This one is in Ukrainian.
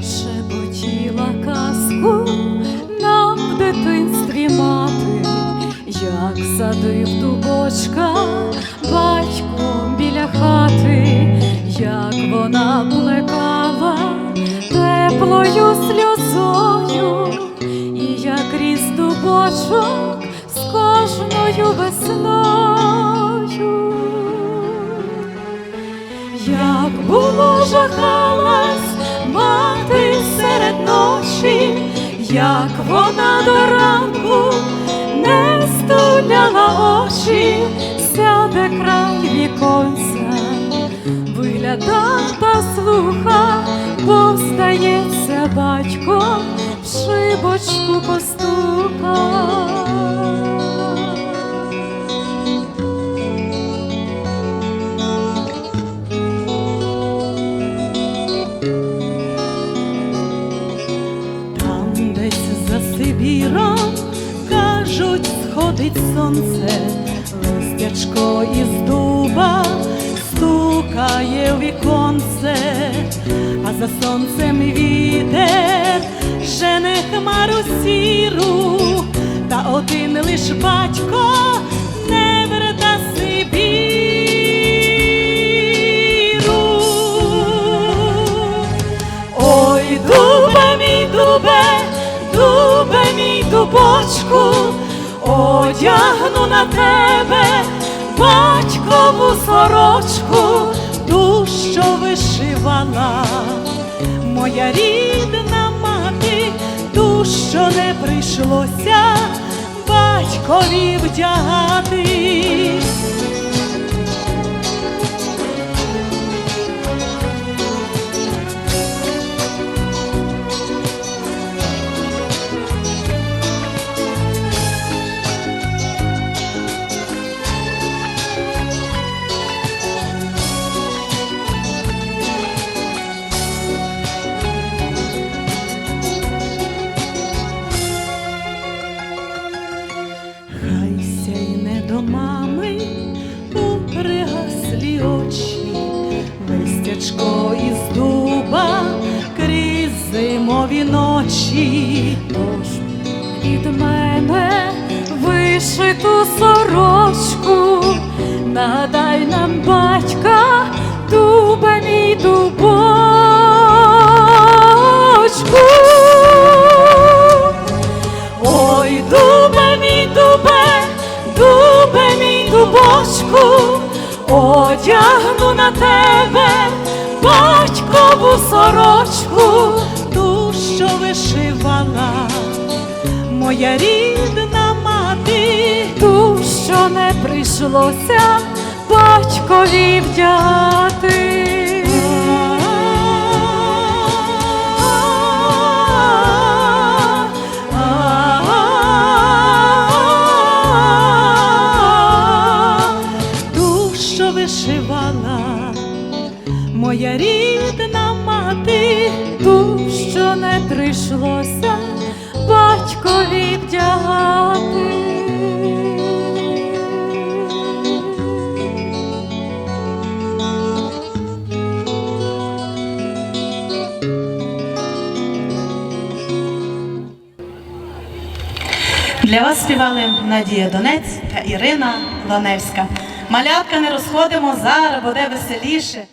Шепотіла казку нам в дитинстві мати, як садив дубочка батько біля хати, як вона плекала теплою сльозою, і як ріс дубочок з кожною весною. Як було жахалась як вона до ранку не стуляла очі, сяде край віконця, вигляда та слуха, сходить сонце, листячко із дуба стукає в віконце, а за сонцем вітер жене хмару сіру, та один лиш батько не верта Сибіру. Ой, дубе мій дубе, дубе мій дубочку, одягну на тебе батькову сорочку, ту, що вишивала, моя рідна мати, ту, що не прийшлося батькові вдягати. Хай сяйне до мами у пригаслі очі, листячко із дуба крізь зимові ночі. Тож від мене вишиту сорочку, нагадай нам батька, дубе мій дубочку. Дубочку, одягну на тебе батькову сорочку, ту, що вишивала моя рідна мати, ту, що не прийшлося батькові вдяти. Моя рідна мати, ту, що не прийшлося батькові вдягати. Для вас співали Надія Донець та Ірина Ланевська. Малятка не розходимо, зараз буде веселіше.